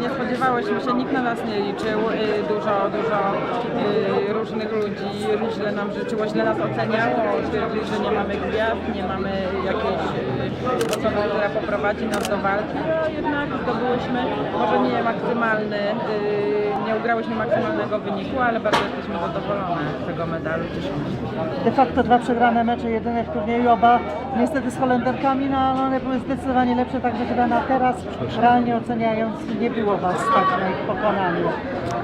Nie spodziewałyśmy się, nikt na nas nie liczył. y, Dużo, dużo y, różnych ludzi źle nam życzyło, źle nas oceniało. Twierdzili, że nie mamy gwiazd, nie mamy jakiejś y, osoby, która poprowadzi nas do walki. A jednak zdobyłyśmy może nie maksymalny, y, nie ugrałyśmy maksymalnego wyniku, ale bardzo jesteśmy zadowolone z tego medalu. De facto dwa przegrane mecze, jedyne w turnieju, oba niestety z Holenderkami, no ale one były zdecydowanie lepsze, także chyba na teraz, realnie oceniając, nie było Was stać na ich pokonanie.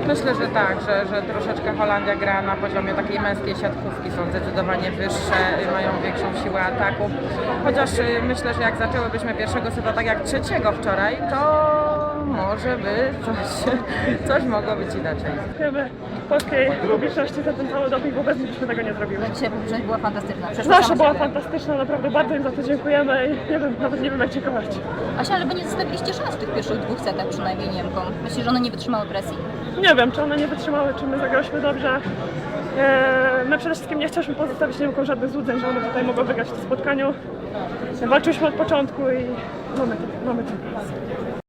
Myślę, że tak, że, że troszeczkę Holandia gra na poziomie takiej męskiej siatkówki, są zdecydowanie wyższe, mają większą siłę ataku. Chociaż y, myślę, że jak zaczęłybyśmy pierwszego seta tak jak trzeciego wczoraj, to może by coś, coś mogło być inaczej. Dziękujemy polskiej publiczności za ten cały doping, bo bez nich byśmy tego nie zrobiły. Dzisiaj publiczność była fantastyczna. Przeszła sama była fantastyczna, naprawdę bardzo im za to dziękujemy i nie wiem, nawet nie wiem jak dziękować. Asia, ale wy nie zostawiliście szans w tych pierwszych dwóch setach przynajmniej Niemkom. Myślisz, że one nie wytrzymały presji? Nie wiem, czy one nie wytrzymały, czy my zagrałyśmy dobrze. Eee, My przede wszystkim nie chcieliśmy pozostawić Niemkom żadnych złudzeń, że one tutaj mogą wygrać w tym spotkaniu. Walczyliśmy od początku i mamy mamy to.